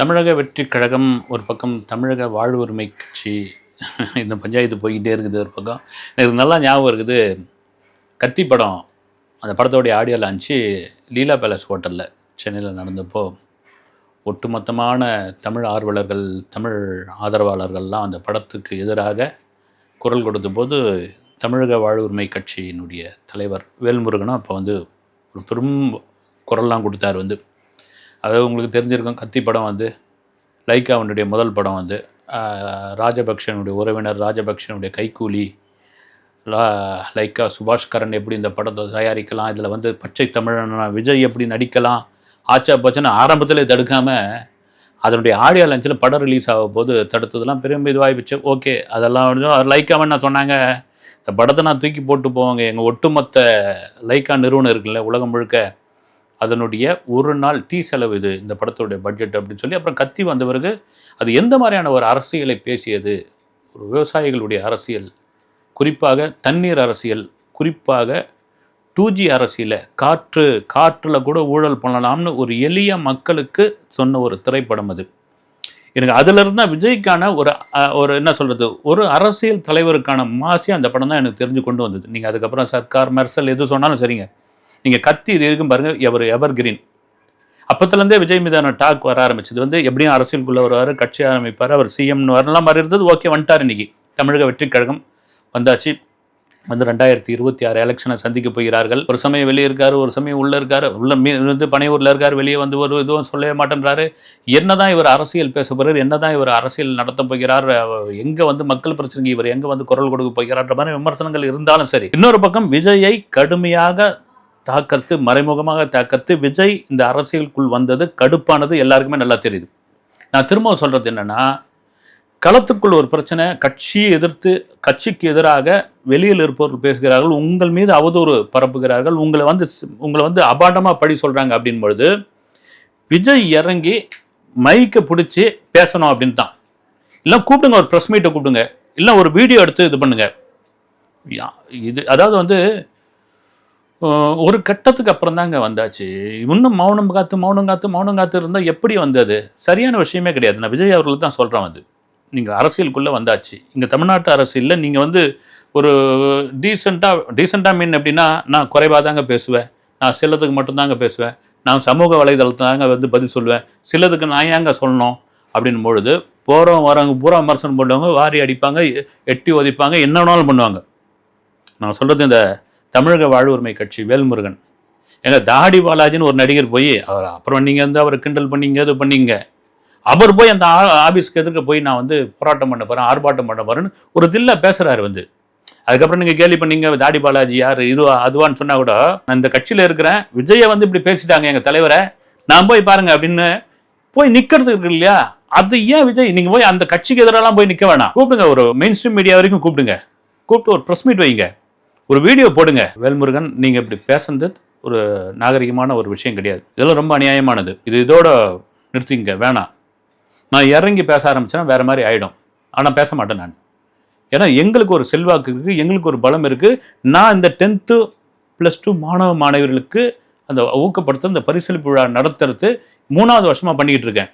தமிழக வெற்றி கழகம் ஒரு பக்கம் தமிழக வாழ்வுரிமை கட்சி இந்த பஞ்சாயத்து போய்கிட்டே இருக்குது ஒரு பக்கம். எனக்கு நல்லா ஞாபகம் இருக்குது கத்தி படம் அந்த படத்தோடைய ஆடியோ லான்ச்சு லீலா பேலஸ் ஹோட்டலில் சென்னையில் நடந்தப்போ ஒட்டுமொத்தமான தமிழ் ஆர்வலர்கள் தமிழ் ஆதரவாளர்கள்லாம் அந்த படத்துக்கு எதிராக குரல் கொடுத்த போது தமிழக வாழ்வுரிமை கட்சியினுடைய தலைவர் வேல்முருகனும் அப்போ வந்து ஒரு பெரும் குரல்லாம் கொடுத்தார் வந்து. அதாவது உங்களுக்கு தெரிஞ்சிருக்கும். கத்தி படம் வந்து லைக்காவினுடைய முதல் படம் வந்து ராஜபக்ஷனுடைய உறவினர் ராஜபக்ஷனுடைய கைக்கூலி லைக்கா சுபாஷ் கரன் எப்படி இந்த படத்தை தயாரிக்கலாம் இதில் வந்து பச்சை தமிழன் விஜய் எப்படி நடிக்கலாம் ஆச்சா பச்சனை ஆரம்பத்தில் தடுக்காமல் அதனுடைய ஆடியோ லஞ்சில் படம் ரிலீஸ் ஆக போது தடுத்ததெல்லாம் பெரும் இதுவாகிடுச்சு ஓகே அதெல்லாம் வந்து நான் சொன்னாங்க. இந்த படத்தை நான் தூக்கி போட்டு போவாங்க. எங்கள் ஒட்டுமொத்த லைக்கா நிறுவனம் இருக்குல்ல உலகம் முழுக்க. அதனுடைய ஒரு நாள் டீ செலவு இது இந்த படத்துடைய பட்ஜெட் அப்படின்னு சொல்லி அப்புறம் கத்தி வந்த பிறகு அது எந்த மாதிரியான ஒரு அரசியலை பேசியது? ஒரு விவசாயிகளுடைய அரசியல் குறிப்பாக தண்ணீர் அரசியல் குறிப்பாக டூ ஜி அரசியலை காற்று காற்றில் கூட ஊழல் பண்ணலாம்னு ஒரு எளிய மக்களுக்கு சொன்ன ஒரு திரைப்படம் அது. எனக்கு அதிலிருந்து தான் விஜய்க்கான ஒரு ஒரு என்ன சொல்கிறது ஒரு அரசியல் தலைவருக்கான மாசி அந்த படம் தான் எனக்கு தெரிஞ்சு கொண்டு வந்தது. நீங்கள் அதுக்கப்புறம் சர்க்கார் மெர்சல் எது சொன்னாலும் சரிங்க. நீங்கள் கத்தி இது இருக்கும் பாருங்கள் எவர் எவர் கிரீன். அப்போத்துலேருந்தே விஜய் மீதான டாக் வர ஆரம்பிச்சது. வந்து எப்படியும் அரசியலுக்குள்ளே வருவார் கட்சி ஆரம்பிப்பார் அவர் சிஎம்னு வரலாம் மாதிரி இருந்தது ஓகே வந்துட்டார் இன்னைக்கு. தமிழக வெற்றி கழகம் வந்தாச்சு. வந்து ரெண்டாயிரத்தி இருபத்தி ஆறு எலெக்ஷனை சந்திக்க போகிறார்கள். ஒரு சமயம் வெளியே இருக்காரு ஒரு சமயம் உள்ளே இருக்காரு. உள்ள மீ வந்து பனையூரில் இருக்கார் வெளியே வந்து ஒரு இதுவும் சொல்லவே மாட்டேன்றாரு. என்னதான் இவர் அரசியல் பேச போகிறார் என்னதான் இவர் அரசியல் நடத்த போகிறார் எங்கே வந்து மக்கள் பிரச்சனைக்கு இவர் எங்கே வந்து குரல் கொடுக்க போகிறார்ன்ற மாதிரி விமர்சனங்கள் இருந்தாலும் சரி. இன்னொரு பக்கம் விஜயை கடுமையாக தாக்கத்து மறைமுகமாக தாக்கத்து விஜய் இந்த அரசியலுக்குள் வந்தது கடுப்பானது எல்லாருக்குமே நல்லா தெரியுது. நான் திரும்ப சொல்கிறது என்னென்னா களத்துக்குள் ஒரு பிரச்சனை கட்சியை எதிர்த்து கட்சிக்கு எதிராக வெளியில் இருப்பவர்கள் பேசுகிறார்கள் உங்கள் மீது அவதூறு பரப்புகிறார்கள் உங்களை வந்து உங்களை வந்து அபாண்டமாக படி சொல்கிறாங்க அப்படின் பொழுது விஜய் இறங்கி மைக்கை பிடிச்சி பேசணும் அப்படின்னு தான் இல்லை கூப்பிடுங்க ஒரு ப்ரெஸ் மீட்டை கூப்பிடுங்க இல்லை ஒரு வீடியோ எடுத்து இது பண்ணுங்க. யா- இது அதாவது வந்து ஒரு கட்டத்துக்கு அப்புறம் தாங்க வந்தாச்சு. இன்னும் மௌனம் காத்து மௌனம் காத்து மௌனம் காத்து இருந்தால் எப்படி வந்தது? சரியான விஷயமே கிடையாது. நான் விஜய் அவர்களுக்கு தான் சொல்கிறேன் வந்து நீங்கள் அரசியலுக்குள்ளே வந்தாச்சு. இங்கே தமிழ்நாட்டு அரசியலில் நீங்கள் வந்து ஒரு டீசெண்டாக டீசெண்டாக மீன் எப்படின்னா நான் குறைவாக தாங்க பேசுவேன். நான் சிலதுக்கு மட்டும்தாங்க பேசுவேன். நான் சமூக வலைதளத்தை தாங்க வந்து பதில் சொல்லுவேன். சிலதுக்கு நான் ஏங்க சொல்லணும்? அப்படின் பொழுது போகிறவங்க வரவங்க பூரா விமர்சனம் பண்ணுவாங்க வாரி அடிப்பாங்க எ- எட்டி உதைப்பாங்க என்ன வேணாலும் பண்ணுவாங்க. நான் சொல்கிறது இந்த தமிழக வாழ்வுரிமை கட்சி வேல்முருகன். ஏங்க தாடி பாலாஜின்னு ஒரு நடிகர் போய் அவர் அப்புறம் நீங்கள் வந்து அவரை கிண்டல் பண்ணிங்க இது பண்ணீங்க. அவர் போய் அந்த ஆ- எதிர்க்க போய் நான் வந்து போராட்டம் பண்ண போகிறேன் ஆர்ப்பாட்டம் பண்ண போகிறேன்னு ஒரு தில்ல பேசுகிறாரு வந்து. அதுக்கப்புறம் நீங்கள் கேள்வி பண்ணீங்க தாடி பாலாஜி யார் இதுவா அதுவான்னு சொன்னால் கூட நான் இந்த கட்சியில் இருக்கிறேன் விஜயை வந்து இப்படி பேசிட்டாங்க எங்கள் தலைவரை நான் போய் பாருங்க அப்படின்னு போய் நிற்கிறது இருக்கு இல்லையா? அது ஏன் விஜய் நீங்கள் போய் அந்த கட்சிக்கு எதிரெல்லாம் போய் நிற்க வேணாம். கூப்பிடுங்க ஒரு மெயின் ஸ்ட்ரீம் மீடியா வரைக்கும் கூப்பிடுங்க. கூப்பிட்டு ஒரு ப்ரெஸ் மீட் வைங்க. ஒரு வீடியோ போடுங்க. வேல்முருகன் நீங்கள் இப்படி பேசுனது ஒரு நாகரிகமான ஒரு விஷயம் கிடையாது. இதெல்லாம் ரொம்ப அநியாயமானது. இது இதோட நிறுத்திங்க வேணாம். நான் இறங்கி பேச ஆரம்பிச்சேன்னா வேற மாதிரி ஆயிடும். ஆனால் பேச மாட்டேன் நான். ஏன்னா எங்களுக்கு ஒரு செல்வாக்கு இருக்குது எங்களுக்கு ஒரு பலம் இருக்குது நான் இந்த டென்த்து ப்ளஸ் டூ மாணவ மாணவர்களுக்கு அந்த ஊக்கப்படுத்த இந்த பரிசளிப்பு விழா நடத்துறது மூணாவது வருஷமாக பண்ணிக்கிட்டு இருக்கேன்.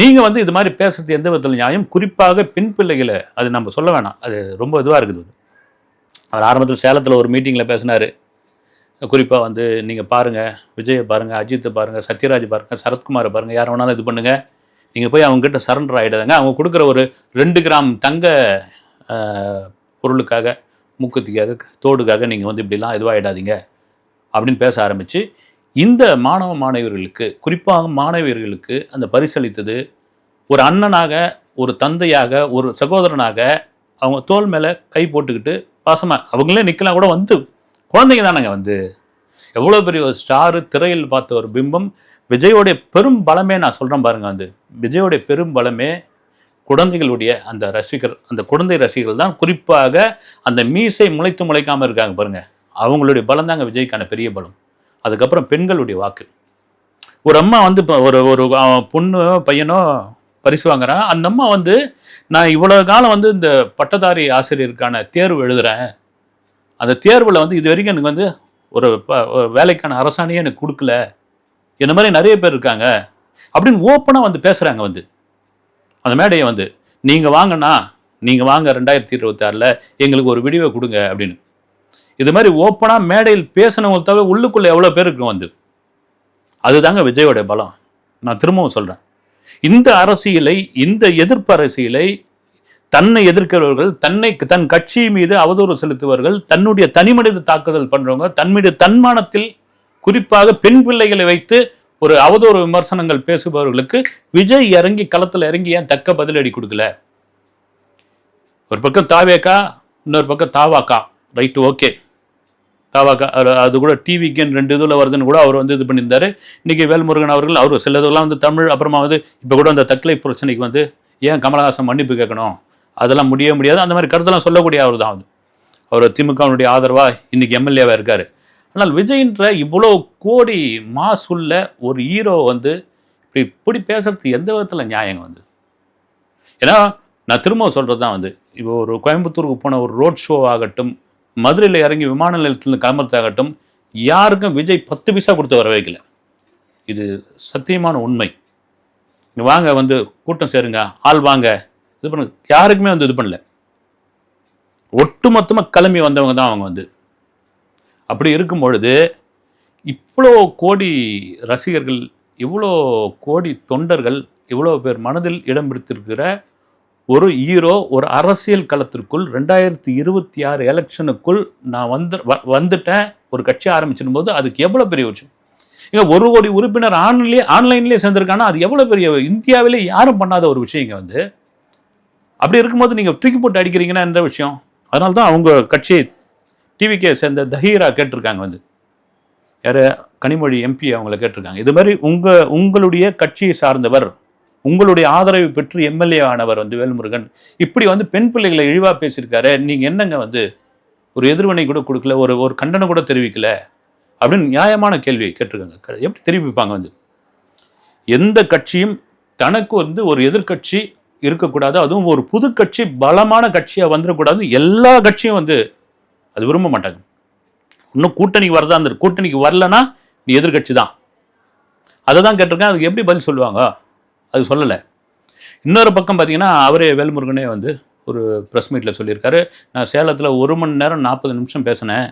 நீங்கள் வந்து இது மாதிரி பேசுறது எந்த விதத்தில் நியாயம்? குறிப்பாக பின் பிள்ளைகளை அது நம்ம சொல்ல வேணாம். அது ரொம்ப இதுவாக இருக்குது. அவர் ஆரம்பத்தில் சேலத்தில் ஒரு மீட்டிங்கில் பேசினார். குறிப்பாக வந்து நீங்கள் பாருங்கள் விஜயை பாருங்கள் அஜித்தை பாருங்கள் சத்யராஜ் பாருங்கள் சரத்குமாரை பாருங்கள் யார் வேணாலும் இது பண்ணுங்கள் நீங்கள் போய் அவங்ககிட்ட சரண்டர் ஆகிடுதுங்க அவங்க கொடுக்குற ஒரு ரெண்டு கிராம் தங்க பொருளுக்காக மூக்கத்துக்காக தோடுக்காக நீங்கள் வந்து இப்படிலாம் இதுவாகிடாதீங்க அப்படின்னு பேச ஆரம்பித்து இந்த மாணவ மாணவியர்களுக்கு குறிப்பாக மாணவியர்களுக்கு அந்த பரிசளித்தது ஒரு அண்ணனாக ஒரு தந்தையாக ஒரு சகோதரனாக அவங்க தோல் மேலே கை போட்டுக்கிட்டு பாசமாக அவங்களே நிற்கலாம் கூட வந்து குழந்தைங்க தானங்க வந்து. எவ்வளோ பெரிய ஒரு ஸ்டாரு திரையில் பார்த்த ஒரு பிம்பம் விஜயோடைய பெரும் பலமே நான் சொல்கிறேன் பாருங்க வந்து. விஜயோடைய பெரும் பலமே குழந்தைகளுடைய அந்த ரசிகர் அந்த குழந்தை ரசிகர்கள் தான் குறிப்பாக அந்த மீசை முளைத்து முளைக்காமல் இருக்காங்க பாருங்கள் அவங்களுடைய பலம் தாங்க விஜய்க்கான பெரிய பலம். அதுக்கப்புறம் பெண்களுடைய வாக்கு. ஒரு அம்மா வந்து இப்போ ஒரு ஒரு பொண்ணு பையனோ பரிசு வாங்குறான் அந்த அம்மா வந்து நான் இவ்வளோ காலம் வந்து இந்த பட்டதாரி ஆசிரியருக்கான தேர்வு எழுதுறேன். அந்த தேர்வில் வந்து இது வரைக்கும் எனக்கு வந்து ஒரு ஒரு வேலைக்கான அரசாணையே எனக்கு கொடுக்கல. இந்த மாதிரி நிறைய பேர் இருக்காங்க. அப்படின்னு ஓப்பனாக வந்து பேசுகிறாங்க வந்து. அந்த மேடையை வந்து நீங்கள் வாங்கண்ணா நீங்கள் வாங்க ரெண்டாயிரத்தி இருபத்தாறில் எங்களுக்கு ஒரு விடிவை கொடுங்க அப்படின்னு. இது மாதிரி ஓப்பனாக மேடையில் பேசினவங்க தவிர உள்ளுக்குள்ளே எவ்வளோ பேர் இருக்கும் வந்து. அதுதாங்க விஜயோட பலம். நான் திரும்பவும் சொல்கிறேன் இந்த அரசியலை இந்த எதிர்ப்பு அரசியலை தன்னை எதிர்க்கிறவர்கள் தன்னை தன் கட்சி மீது அவதூறு செலுத்துவர்கள். தன்னுடைய தனிமனித தாக்குதல் பண்றவங்க தன்னுடைய தன்மானத்தில் குறிப்பாக பெண் பிள்ளைகளை வைத்து ஒரு அவதூறு விமர்சனங்கள் பேசுபவர்களுக்கு விஜய் இறங்கி களத்தில் இறங்கி ஏன் தக்க பதிலடி கொடுக்கல? ஒரு பக்கம் தாவேக்கா இன்னொரு பக்கம் தாவாக்கா. Right okay. தாவாக்கா அது- அது கூட டிவிக்கு ரெண்டு இதில் வருதுன்னு கூட அவர் வந்து இது பண்ணியிருந்தார். இன்றைக்கி வேல்முருகன் அவர்கள் அவர் சிலதெல்லாம் வந்து தமிழ் அப்புறமா வந்து இப்போ கூட அந்த தக்லை பிரச்சனைக்கு வந்து ஏன் கமலஹாசன் மன்னிப்பு கேட்கணும்? அதெல்லாம் முடிய முடியாது. அந்த மாதிரி கருத்தெல்லாம் சொல்லக்கூடிய அவர் தான் வந்து அவர் திமுகவினுடைய ஆதரவாக இன்றைக்கி எம்எல்ஏவாக இருக்கார். ஆனால் விஜய்ன்ற இவ்வளோ கோடி மாஸ் உள்ள ஒரு ஹீரோ வந்து இப்படி இப்படி பேசுறது எந்த விதத்தில் நியாயங்க வந்து? ஏன்னா நான் திரும்ப சொல்கிறது தான் வந்து இப்போ ஒரு கோயம்புத்தூருக்கு போன ஒரு ரோட் ஷோ ஆகட்டும் மதுரையில் இறங்கி விமான நிலையத்தில் கிளம்புறதாகட்டும் யாருக்கும் விஜய் பத்து பைசா கொடுத்து வர வைக்கல இது சத்தியமான உண்மை. வாங்க வந்து கூட்டம் சேருங்க ஆள் வாங்க. இது பண்ணுங்க யாருக்குமே வந்து இது பண்ணல. ஒட்டுமொத்தமாக கிளம்பி வந்தவங்க தான் அவங்க வந்து. அப்படி இருக்கும் பொழுது இவ்வளோ கோடி ரசிகர்கள் இவ்வளோ கோடி தொண்டர்கள் இவ்வளோ பேர் மனதில் இடம் பிடித்திருக்கிற ஒரு ஹீரோ ஒரு அரசியல் களத்திற்குள் ரெண்டாயிரத்தி இருபத்தி ஆறு எலெக்ஷனுக்குள் நான் வந்து வ- வந்துட்டேன். ஒரு கட்சி ஆரம்பிச்சிடும் போது அதுக்கு எவ்வளோ பெரிய விஷயம் இங்க ஒரு கோடி உறுப்பினர் ஆன்லைன்லேயே ஆன்லைன்லேயே சேர்ந்துருக்காங்கன்னா அது எவ்வளோ பெரிய இந்தியாவிலே யாரும் பண்ணாத ஒரு விஷயங்க வந்து. அப்படி இருக்கும்போது நீங்கள் தூக்கி போட்டு அடிக்கிறீங்கன்னா எந்த விஷயம்? அதனால தான் அவங்க கட்சி டிவிக்கே சேர்ந்த தஹீரா கேட்டிருக்காங்க வந்து. யார்? கனிமொழி எம்பி அவங்கள கேட்டிருக்காங்க. இது மாதிரி உங்கள் உங்களுடைய கட்சியை சார்ந்தவர் உங்களுடைய ஆதரவை பெற்று எம்எல்ஏ ஆனவர் வந்து வேல்முருகன். இப்படி வந்து பெண் பிள்ளைகளை இழிவாக பேசியிருக்காரு. நீங்கள் என்னங்க வந்து ஒரு எதிர்வினை கூட கொடுக்கல ஒரு ஒரு கண்டனம் கூட தெரிவிக்கல அப்படின்னு நியாயமான கேள்வியை கேட்டிருக்காங்க. எப்படி தெரிவிப்பாங்க வந்து? எந்த கட்சியும் தனக்கு வந்து ஒரு எதிர்க்கட்சி இருக்கக்கூடாது அதுவும் ஒரு புது கட்சி பலமான கட்சியாக வந்துடக்கூடாது எல்லா கட்சியும் வந்து அது விரும்ப மாட்டாங்க. இன்னும் கூட்டணிக்கு வரதான் அந்த கூட்டணிக்கு வரலன்னா நீ எதிர்க்கட்சி தான். அதை தான் கேட்டிருக்கேன். அதுக்கு எப்படி பதில் சொல்லுவாங்க? அது சொல்லலை. இன்னொரு பக்கம் பார்த்தீங்கன்னா அவரே வேல்முருகனே வந்து ஒரு ப்ரெஸ் மீட்டில் சொல்லியிருக்காரு. நான் சேலத்தில் ஒரு மணி நேரம் நாற்பது நிமிஷம் பேசினேன்.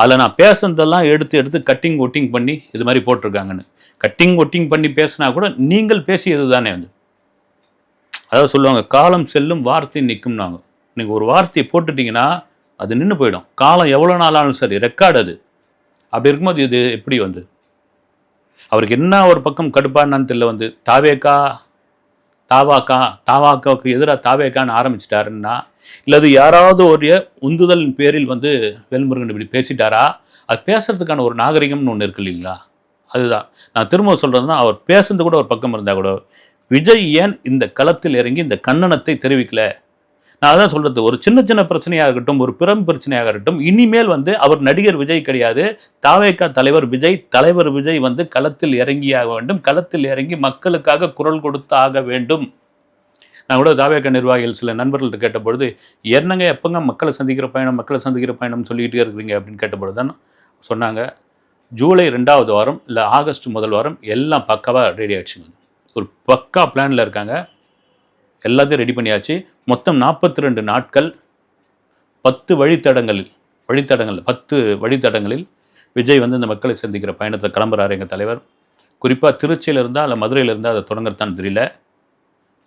அதில் நான் பேசுனதெல்லாம் எடுத்து எடுத்து கட்டிங் ஒட்டிங் பண்ணி இது மாதிரி போட்டிருக்காங்கன்னு. கட்டிங் ஒட்டிங் பண்ணி பேசினா கூட நீங்கள் பேசியது தானே வந்து. அதாவது சொல்லுவாங்க காலம் செல்லும் வார்த்தை நிற்கும்னாங்க. நீங்கள் ஒரு வார்த்தையை போட்டுட்டிங்கன்னா அது நின்று போயிடும். காலம் எவ்வளோ நாளாலும் சரி ரெக்கார்டு அது. அப்படி இருக்கும்போது இது எப்படி வந்து? அவருக்கு என்ன ஒரு பக்கம் கடுப்பானான்னு தெரியல வந்து தாவேக்கா தாவாக்கா தாவாக்காவுக்கு எதிராக தாவேக்கான்னு ஆரம்பிச்சிட்டாருன்னா இல்லது யாராவது ஒரு உந்துதலின் பேரில் வந்து வேல்முருகன் இப்படி பேசிட்டாரா? அது பேசுறதுக்கான ஒரு நாகரிகம்னு ஒன்று இருக்கு இல்லைங்களா? அதுதான். நான் திரும்ப சொல்கிறதுனா அவர் பேசுறது கூட ஒரு பக்கம் இருந்தால் கூட விஜய் ஏன் இந்த களத்தில் இறங்கி இந்த கண்ணனத்தை தெரிவிக்கல? நான் அதான் சொல்றது ஒரு சின்ன சின்ன பிரச்சனையாக இருக்கட்டும் ஒரு பிறம் பிரச்சனையாக இருக்கட்டும் இனிமேல் வந்து அவர் நடிகர் விஜய் கிடையாது. தாவேக்கா தலைவர் விஜய் தலைவர் விஜய் வந்து களத்தில் இறங்கியாக வேண்டும். களத்தில் இறங்கி மக்களுக்காக குரல் கொடுத்து ஆக வேண்டும். நான் கூட தாவேக்கா நிர்வாகிகள் சில நண்பர்கள்ட்ட கேட்டபொழுது என்னங்க எப்போங்க மக்களை சந்திக்கிற பயணம் மக்களை சந்திக்கிற பயணம் சொல்லிக்கிட்டே இருக்கிறீங்க அப்படின்னு கேட்டபொழுது தான் சொன்னாங்க. ஜூலை ரெண்டாவது வாரம் இல்லை ஆகஸ்ட் முதல் வாரம் எல்லாம் பக்காவாக ரெடி ஆகிடுச்சுங்க ஒரு பக்கா பிளானில் இருக்காங்க. எல்லாத்தையும் ரெடி பண்ணியாச்சு. மொத்தம் நாற்பத்தி ரெண்டு நாட்கள் பத்து வழித்தடங்களில் வழித்தடங்கள் பத்து வழித்தடங்களில் விஜய் வந்து இந்த மக்களை சந்திக்கிற பயணத்தை கிளம்புறாரு எங்கள் தலைவர். குறிப்பாக திருச்சியில் இருந்தால் அல்ல மதுரையில் இருந்தால் அதை தொடங்குறதான்னு தெரியல.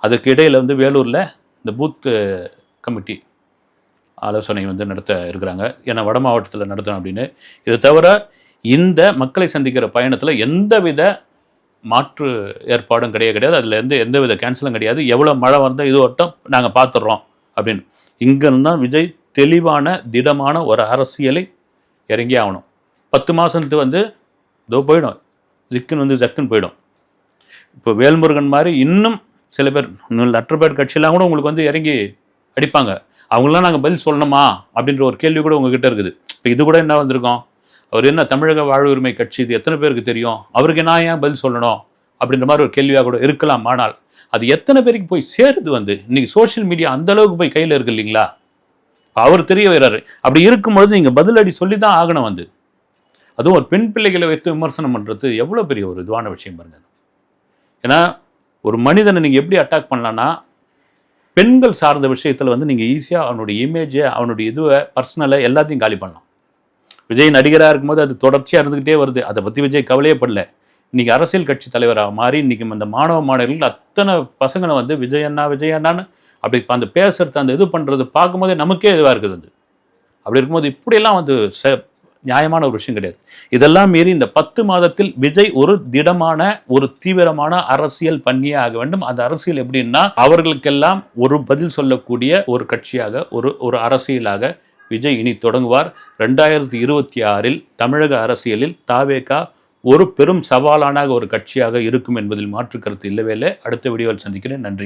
அதுக்கு இடையில் வந்து வேலூரில் இந்த பூத் கமிட்டி ஆலோசனை வந்து நடத்த இருக்கிறாங்க. ஏன்னா வட மாவட்டத்தில் நடத்தணும் அப்படின்னு. இதை தவிர இந்த மக்களை சந்திக்கிற பயணத்தில் எந்தவித மாற்று ஏற்பாடும் கிடையாது கிடையாது. அதில் எந்த எந்தவித கேன்சலும் கிடையாது. எவ்வளோ மழை வந்தால் இது வட்டம் நாங்கள் பார்த்துட்றோம் அப்படின்னு. இங்கேருந்து தான் விஜய் தெளிவான திடமான ஒரு அரசியலை இறங்கி ஆகணும். பத்து மாதத்துக்கு வந்து இதோ போயிடும். ஜிக்குன்னு வந்து ஜக்குன்னு போயிடும். இப்போ வேல்முருகன் மாதிரி இன்னும் சில பேர் லெட்டர் பேட் கட்சியெல்லாம் கூட உங்களுக்கு வந்து இறங்கி அடிப்பாங்க. அவங்களாம் நாங்கள் பதில் சொல்லணுமா அப்படின்ற ஒரு கேள்வி கூட உங்ககிட்ட இருக்குது. இப்போ இது கூட என்ன வந்திருக்கோம்? அவர் என்ன தமிழக வாழ்வுரிமை கட்சி இது எத்தனை பேருக்கு தெரியும்? அவருக்கு நான் ஏன் பதில் சொல்லணும்? அப்படின்ற மாதிரி ஒரு கேள்வியாக கூட இருக்கலாம். ஆனால் அது எத்தனை பேருக்கு போய் சேருது வந்து? இன்னைக்கு சோஷியல் மீடியா அந்த அளவுக்கு போய் கையில் இருக்கு இல்லைங்களா? அவர் தெரிய வைறாரு அப்படி இருக்கும்பொழுது நீங்கள் பதிலடி சொல்லி தான் ஆகணும் வந்து. அதுவும் ஒரு பெண் பிள்ளைகளை வைத்து விமர்சனம் பண்ணுறது எவ்வளோ பெரிய ஒரு இதுவான விஷயம் பாருங்க. ஏன்னா ஒரு மனிதனை நீங்கள் எப்படி அட்டாக் பண்ணலான்னா பெண்கள் சார்ந்த விஷயத்தில் வந்து நீங்கள் ஈஸியாக அவனுடைய இமேஜை அவனுடைய இதுவை பர்சனலை எல்லாத்தையும் காலி பண்ணலாம். விஜய் நடிகராக இருக்கும்போது அது தொடர்ச்சியாக இருந்துக்கிட்டே வருது. அதை பற்றி விஜய் கவலையே படல அரசியல் கட்சி தலைவராக மாறி இன்றைக்கி இந்த மாணவ மாணவர்கள் அத்தனை பசங்களை வந்து விஜய் அண்ணா விஜய் அண்ணான்னு அப்படி அந்த பேசுறது அந்த இது பண்ணுறது பார்க்கும்போதே நமக்கே இதுவாக இருக்குது அது. அப்படி இருக்கும்போது இப்படியெல்லாம் வந்து ச நியாயமான ஒரு விஷயம் கிடையாது. இதெல்லாம் மீறி இந்த பத்து மாதத்தில் விஜய் ஒரு திடமான ஒரு தீவிரமான அரசியல் பண்ணியே ஆக வேண்டும். அந்த அரசியல் எப்படின்னா அவர்களுக்கெல்லாம் ஒரு பதில் சொல்லக்கூடிய ஒரு கட்சியாக ஒரு ஒரு அரசியலாக விஜய் இனி தொடங்குவார். ரெண்டாயிரத்தி இருபத்தி ஆறில் தமிழக அரசியலில் தாவேகா ஒரு பெரும் சவாலான ஒரு கட்சியாக இருக்கும் என்பதில் மாற்று கருத்து இல்லவே இல்லை. அடுத்த வீடியோவில் சந்திக்கிறேன். நன்றி.